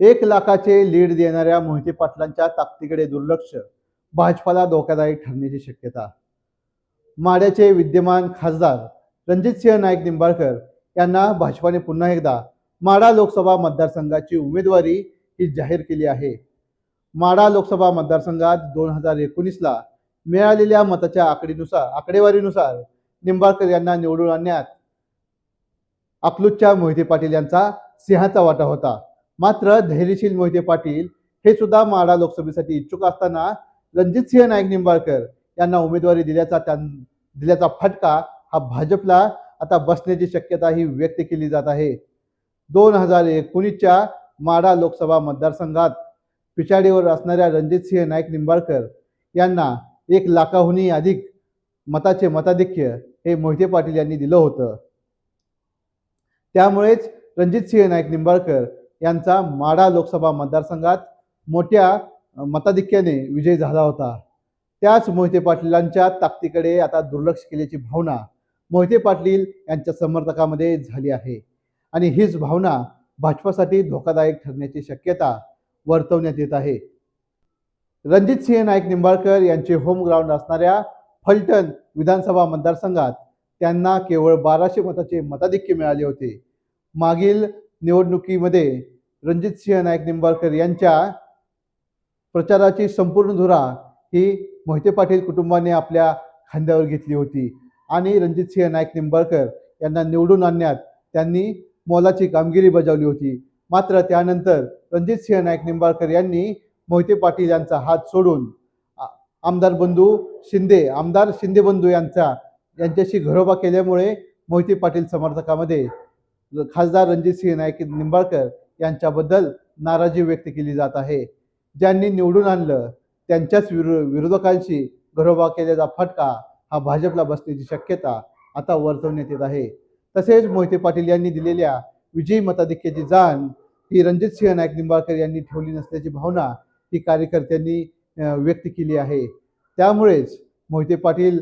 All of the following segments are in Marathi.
एक लाखाचे लीड देणाऱ्या मोहिते पाटलांच्या ताकदीकडे दुर्लक्ष. भाजपाला धोकादायक ठरण्याची शक्यता. माड्याचे विद्यमान खासदार रणजितसिंह नाईक निंबाळकर यांना भाजपाने पुन्हा एकदा माडा लोकसभा मतदारसंघाची उमेदवारी ही जाहीर केली आहे. माडा लोकसभा मतदारसंघात दोन हजार एकोणीसला मिळालेल्या मताच्या आकडीनुसार आकडेवारीनुसार निंबाळकर यांना निवडून आणण्यात अकलूजच्या मोहिते पाटील यांचा सिंहाचा वाटा होता. मात्र धैर्यशील मोहिते पाटील हे सुद्धा माडा लोकसभेसाठी इच्छुक असताना रणजित सिंह नाईक निंबाळकर यांना उमेदवारी दिल्याचा त्यां दिल्याचा फटका हा भाजपला आता बसण्याची शक्यता ही व्यक्त केली जात आहे. दोन हजार एकोणीसच्या माडा लोकसभा मतदारसंघात पिछाडीवर असणाऱ्या रणजित सिंह नाईक निंबाळकर यांना एक लाखाहूनही अधिक मताचे मताधिक्य हे मोहिते पाटील यांनी दिलं होतं. त्यामुळेच रणजित सिंह नाईक निंबाळकर यांचा माडा लोकसभा मतदारसंघात मोठ्या मताधिक्याने विजय झाला होता. त्याच मोहिते पाटलांच्या ताकदीकडे आता दुर्लक्ष केल्याची भावना मोहिते पाटील यांच्या समर्थकामध्ये झाली आहे. आणि हीच भावना भाजपासाठी धोकादायक ठरण्याची शक्यता वर्तवण्यात येत आहे. रणजित सिंह नाईक निंबाळकर यांचे होम ग्राउंड असणाऱ्या फलटण विधानसभा मतदारसंघात त्यांना केवळ बाराशे मताचे मताधिक्य मिळाले होते. मागील निवडणुकीमध्ये रणजितसिंह नाईक निंबाळकर यांच्या प्रचाराची संपूर्ण धुरा ही मोहिते पाटील कुटुंबाने आपल्या खांद्यावर घेतली होती. आणि रणजितसिंह नाईक निंबाळकर यांना निवडून आणण्यात त्यांनी मोलाची कामगिरी बजावली होती. मात्र त्यानंतर रणजितसिंह नाईक निंबाळकर यांनी मोहिते पाटील यांचा हात सोडून आमदार बंधू शिंदे आमदार शिंदे बंधू यांचा यांच्याशी घरोबा केल्यामुळे मोहिते पाटील समर्थकामध्ये खासदार रणजितसिंह नाईक निंबाळकर यांच्याबद्दल नाराजी व्यक्त केली जात आहे. ज्यांनी निवडून आणलं त्यांच्याच विरो विरोधकांशी घरोबा केल्याचा फटका हा भाजपला बसण्याची शक्यता आता वर्तवण्यात येत आहे. तसेच मोहिते पाटील यांनी दिलेल्या विजयी मताधिक्याची जाण ही रणजितसिंह नाईक निंबाळकर यांनी ठेवली नसल्याची भावना ही कार्यकर्त्यांनी व्यक्त केली आहे. त्यामुळेच मोहिते पाटील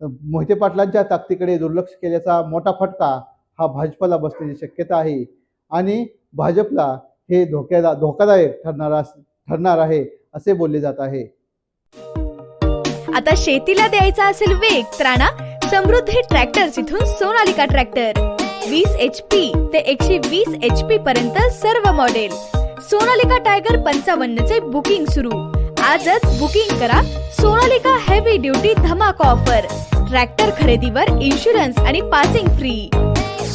मोहिते पाटलांच्या ताकदीकडे दुर्लक्ष केल्याचा मोठा फटका हा भाजपला बसण्याची शक्यता आहे. आणि भाजपला हे धोक्यादा धोकादायक ठरणार ठरणार आहे असे बोलले जात आहे. आता शेतीला द्यायचा असेल वेग तर आणा समृद्धी ट्रॅक्टर्स इथून सोनालिका ट्रॅक्टर. वीस एच पी ते एकशे वीस एच पी पर्यंत सर्व मॉडेल सोनालिका टायगर पंचावन्न चे बुकिंग सुरू. आजच बुकिंग करा सोनालिका हेवी ड्युटी धमाका ऑफर ट्रॅक्टर खरेदीवर इन्शुरन्स आणि पासिंग फ्री